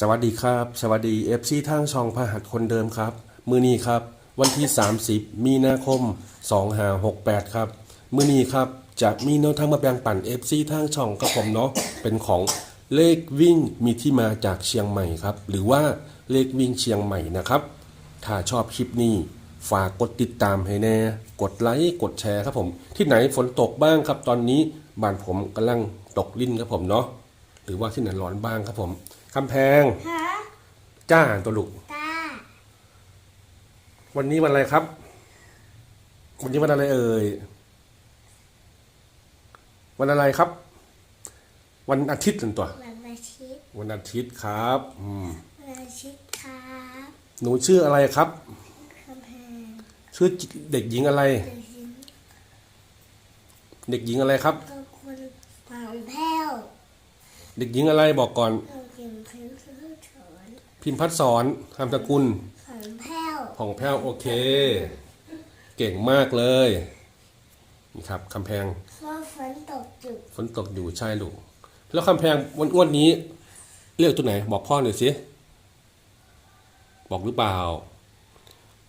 สวัสดีครับ สวัสดี FC ทางช่องพหัสคนเดิมครับ มือนี้ครับ วันที่ 30 มีนาคม 2568 ครับ มือนี้ครับจะมีแนวทางมาแบ่งปัน FC ทางช่องกับผมเนาะเป็นของเลขวิ่งมีที่มาจากเชียงใหม่ครับ หรือว่าเลขวิ่งเชียงใหม่นะครับ ถ้าชอบคลิปนี้ฝากกดติดตามให้แน่ กดไลค์กดแชร์ครับผม ที่ไหนฝนตกบ้างครับ ตอนนี้บ้านผมกำลังตกลิ้นครับผมเนาะหรือว่าที่ไหนร้อนบ้างครับผม คำแพง ฮะจ้าตัวลูก ตาวันนี้วันอะไรครับ วันนี้วันอะไรเอ่ย วันอะไรครับ วันอาทิตย์นั่นตัว วันอาทิตย์วันอาทิตย์ครับอืมวันอาทิตย์ครับหนูชื่ออะไรครับ คำแพงชื่อเด็กหญิงอะไร เด็กหญิงเด็กหญิงอะไรครับ ก็คุณฝังแพ้วเด็กหญิงอะไรบอกก่อนเราเก่งเพิ่งซื้อถอน พิมพ์พัดสอนคำตระกุลฝังแพ้วผ่องแผ้วโอเค เก่งมากเลยนี่ครับคำแพงเพราะฝนตกจุดฝนตกอยู่ใช่ลูกแล้วคำแพงวันอ้วนๆนี้ เลขตัวไหน บอกพ่อหน่อยสิบอกหรือเปล่า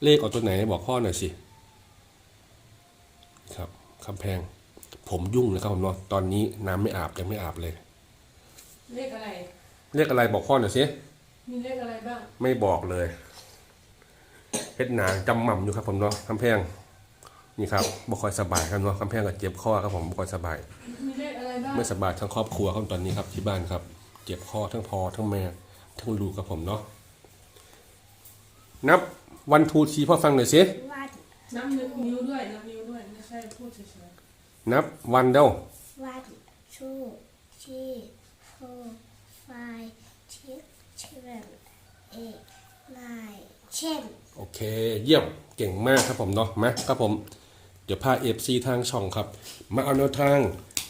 เลขออกตัวไหน บอกพ่อหน่อยสิครับคำแพง ผมยุ่งนะครับผมเนาะตอนนี้น้ำไม่อาบยังไม่อาบเลย เลขอะไร เลขอะไรบอกพ่อหน่อยสิ มีเลขอะไรบ้าง ไม่บอกเลยเพชรหนาจำหม่ำอยู่ครับผมเนาะคำแพงนี่ครับบ่ค่อยสบายครับเนาะคำแพงกับเจ็บข้อครับผมบ่ค่อยสบาย มีเลขอะไรบ้างไม่สบายทั้งครอบครัวครับตอนนี้ครับที่บ้านครับ เจ็บคอทั้งพอทั้งแม่ทั้งลูกครับผมเนาะนับวันทูทีพ่อฟังหน่อยสิวันนับนิ้วด้วยนับนิ้วด้วยไม่ใช่พูดเฉยนับวันเด้าวันชูชีโฟไฟชิค เช่นโอเค เยี่ยมเก่งมากครับผมเนาะมาครับผม เดี๋ยวพาเอฟซีทางช่องครับ มาเอาแนวทาง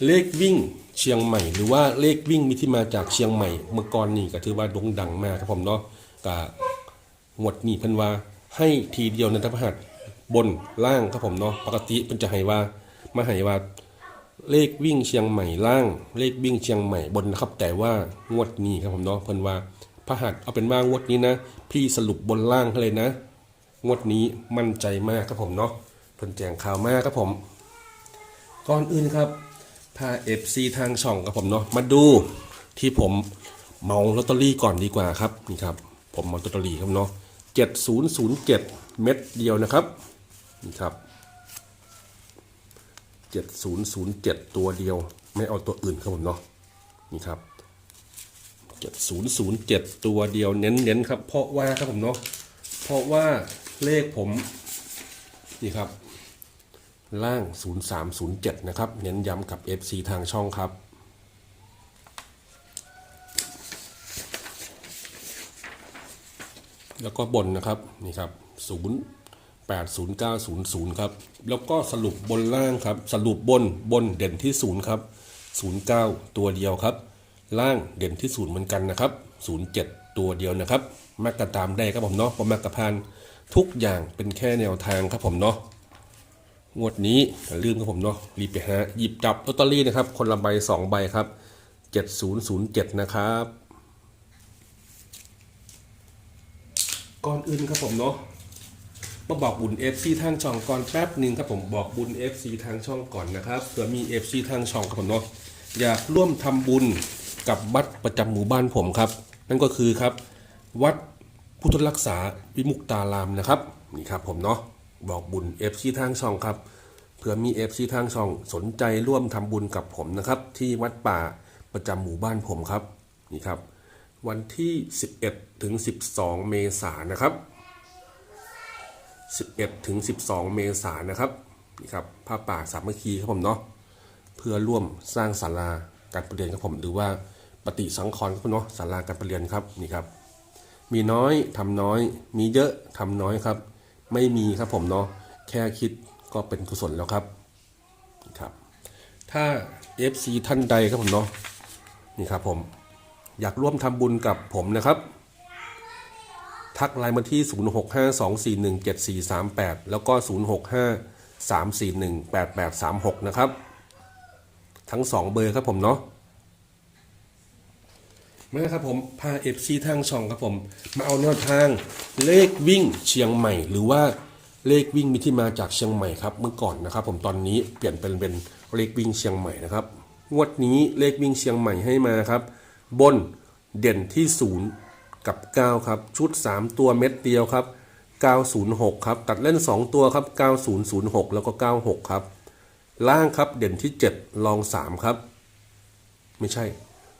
เลขวิ่งเชียงใหม่ หรือว่าเลขวิ่งมีที่มาจากเชียงใหม่ เมื่อก่อนนี่ก็ถือว่าโด่งดังมากครับผมเนาะกับหมวดนี่พิ่นว่าให้ทีเดียวในทัพหัสบนล่างครับผมเนาะปกติเพิ่นจะให้ว่ามาให้ว่าเลขวิ่งเชียงใหม่ล่าง เลขวิ่งเชียงใหม่บนนะครับ แต่ว่างวดนี้ครับผมเนาะเพิ่นว่า พระหัสเอาเป็นว่างวดนี้นะ พี่สรุปบนล่างให้เลยนะ งวดนี้มั่นใจมากครับผมเนาะเพิ่นแจงข่าวมากครับผม ก่อนอื่นครับพา FC ทางช่องครับผมเนาะมาดูที่ผมเมาลอตเตอรี่ก่อนดีกว่าครับนี่ครับ ผมเมาลอตเตอรี่ครับเนาะ7007เม็ดเดียวนะครับนี่ครับ7007ตัวเดียว ไม่เอาตัวอื่นครับผมเนาะนี่ครับ 7007 ตัวเดียวเน้นๆครับ เพราะว่าครับผมเนาะเพราะว่าเลขผมนี่ครับ ล่าง 0307 นะครับ เน้นย้ำกับ FC ทางช่องครับแล้วก็บนนะครับนี่ครับ 0 8 0 9 0 0 ครับ แล้วก็สรุปบนล่างครับ สรุปบนบนเด่นที่ 0 ครับ 09 ตัวเดียวครับ ล่างเด่นที่0เหมือนกันนะครับ07ตัวเดียวนะครับมักกะตามได้ครับผมเนาะผมมักกะพานทุกอย่างเป็นแค่แนวทางครับผมเนาะงวดนี้อย่าลืมครับผมเนาะรีบไปหาหยิบจับลอตเตอรี่นะครับ คนละใบสองใบครับ7007นะครับก่อนอื่นครับผมเนาะมาบอกบุญ FC ทางช่องก่อนแป๊บหนึ่งครับผมบอกบุญ FC ทางช่องก่อนนะครับเผื่อมี FC ทางช่องครับผมเนาะอยากร่วมทำบุญ กับวัดประจำหมู่บ้านผมครับ นั่นก็คือครับ วัดพุทธรักษาวิมุกตารามนะครับนี่ครับผมเนาะบอกบุญ FC ทางช่องครับเผื่อมี FC ทางช่องสนใจร่วมทำบุญกับผมนะครับ ที่วัดป่าประจำหมู่บ้านผมครับนี่ครับ วันที่ 11ถึง12 เมษายนนะครับ 11ถึง12 เมษายนนะครับนี่ครับผ้าป่าสามัคคีครับผมเนาะเพื่อร่วมสร้างศาลาการประเรียนครับผมหรือว่า ปฏิสังขรณ์ครับเนาะศาลาการประเรียนครับนี่ครับ มีน้อยทำน้อย มีเยอะทำน้อยครับ ไม่มีครับผมเนาะแค่คิดก็เป็นกุศลแล้วครับนี่ครับ ถ้า FC ท่านใดครับผมเนาะนี่ครับผมอยากร่วมทำบุญกับผมนะครับ ทักไลน์มาที่ 0652417438 แล้วก็ 0653418836 นะครับ ทั้ง 2 เบอร์ครับผมเนาะ มาครับผมพาเอฟซีทางช่องครับผม มาเอาแนวทางเลขวิ่งเชียงใหม่ หรือว่าเลขวิ่งมีที่มาจากเชียงใหม่ครับเมื่อก่อนนะครับ ผมตอนนี้เปลี่ยนเป็นเป็นเลขวิ่งเชียงใหม่นะครับงวดนี้เลขวิ่งเชียงใหม่ให้มาครับ บนเด่นที่ศูนย์กับ 9 ครับ ชุด 3 ตัวเม็ดเดียวครับ 906 ครับ ตัดเล่น 2 ตัวครับ 9006 แล้วก็ 96 ครับ ล่างครับเด่นที่ 7 ลอง 3 ครับ ไม่ใช่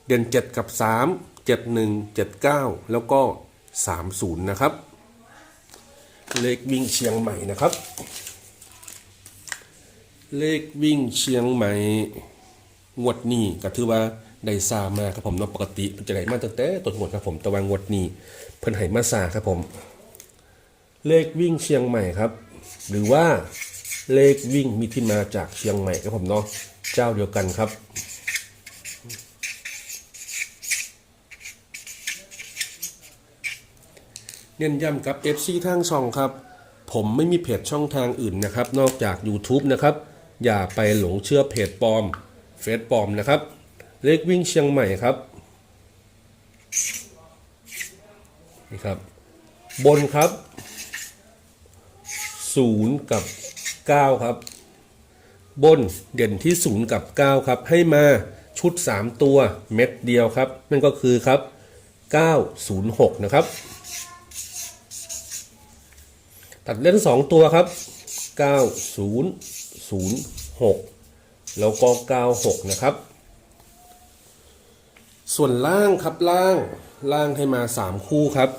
เด่น 7 กับ 3 71 79 แล้วก็ 30 นะครับ เลขวิ่งเชียงใหม่นะครับ เลขวิ่งเชียงใหม่งวดนี้ก็ถือว่าได้ซามาครับผมเนาะปกติมันจะได้มาตั้งแต่ต้นงวดครับผมแต่ว่างวดนี้เพิ่นให้มาซาครับผม เลขวิ่งเชียงใหม่ครับ หรือว่าเลขวิ่งมีที่มาจากเชียงใหม่ครับผมเนาะเจ้าเดียวกันครับ เน้นย้ำกับ FC ทางช่องครับ ผมไม่มีเพจช่องทางอื่นนะครับ นอกจาก YouTube นะครับ อย่าไปหลงเชื่อเพจปลอม เฟซปลอมนะครับ เลขวิ่งเชียงใหม่ครับนี่ครับ บนครับ 0 กับ 9 ครับ บนเด่นที่ 0 กับ 9 ครับ ให้มาชุด 3 ตัวเม็ดเดียวครับ นั่นก็คือครับ 906 นะครับ ตัดเล่น2ตัวครับ 9006 แล้วก็ 96 นะครับ ส่วนล่างครับล่างล่างให้มา 3 คู่ครับ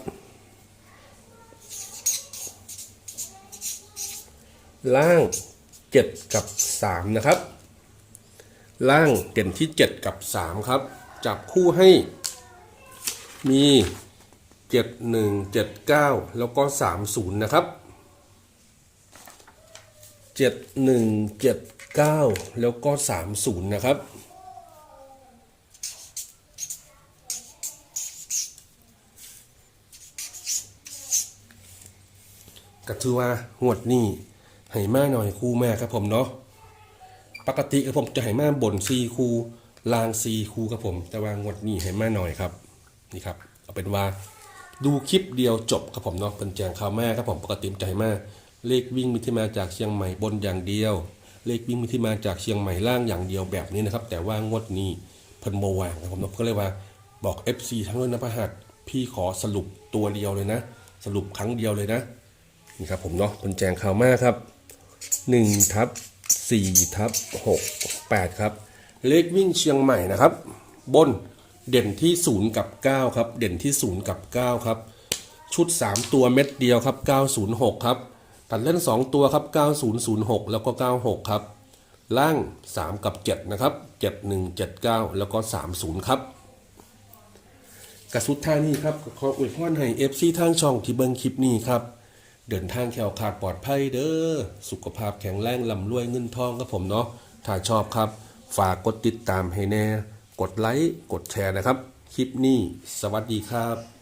ล่าง 7 กับ 3 นะครับ ล่างเด่นที่ 7 กับ 3 ครับ จับคู่ให้มี 71 79 แล้วก็ 30 นะครับ 7179 แล้วก็ 30 นะครับ ก็ถือว่างวดนี้ให้มาหน่อยคู่แม่ครับผมเนาะปกติครับผมจะให้มาบนซีคูลางซีคูครับผม แต่ว่างวดนี้ให้มาหน่อยครับนี่ครับเอาเป็นว่าดูคลิปเดียวจบครับผมเนาะเป็นแจงข่าวแม่ครับผมปกติมันจะให้มา เลขวิ่งมีที่มาจากเชียงใหม่บนอย่างเดียว เลขวิ่งมีที่มาจากเชียงใหม่ล่างอย่างเดียวแบบนี้นะครับ แต่ว่างวดนี้เพิ่นโมวางครับผมเนาะก็เลยว่าบอก FC ทั้งด้วยนะพระหัสพี่ขอสรุปตัวเดียวเลยนะ สรุปครั้งเดียวเลยนะนี่ครับผมเนาะเป็นแจงข่าวมากครับ1ทับ4ทับ6 8ครับ เลขวิ่งเชียงใหม่นะครับ บนเด่นที่ 0 กับ 9 ครับ เด่นที่ 0 กับ 9 ครับ ชุด 3 ตัวเม็ดเดียวครับ 906 ครับ ตัดเล่น 2 ตัวครับ 9006 แล้วก็ 96 ครับ ล่าง 3 กับ 7 นะครับ 7179 แล้วก็ 30 ครับกระสุดท่านี้ครับขออวยพรให้ FC ทางช่องที่เบิ่งคลิปนี้ครับ เดินทางแขวขาดปลอดภัยเด้อ สุขภาพแข็งแรงลำรวยเงินทองครับผมเนาะ ถ้าชอบครับ ฝากกดติดตามให้แน่ กดไลค์ กดแชร์นะครับ คลิปนี้ สวัสดีครับ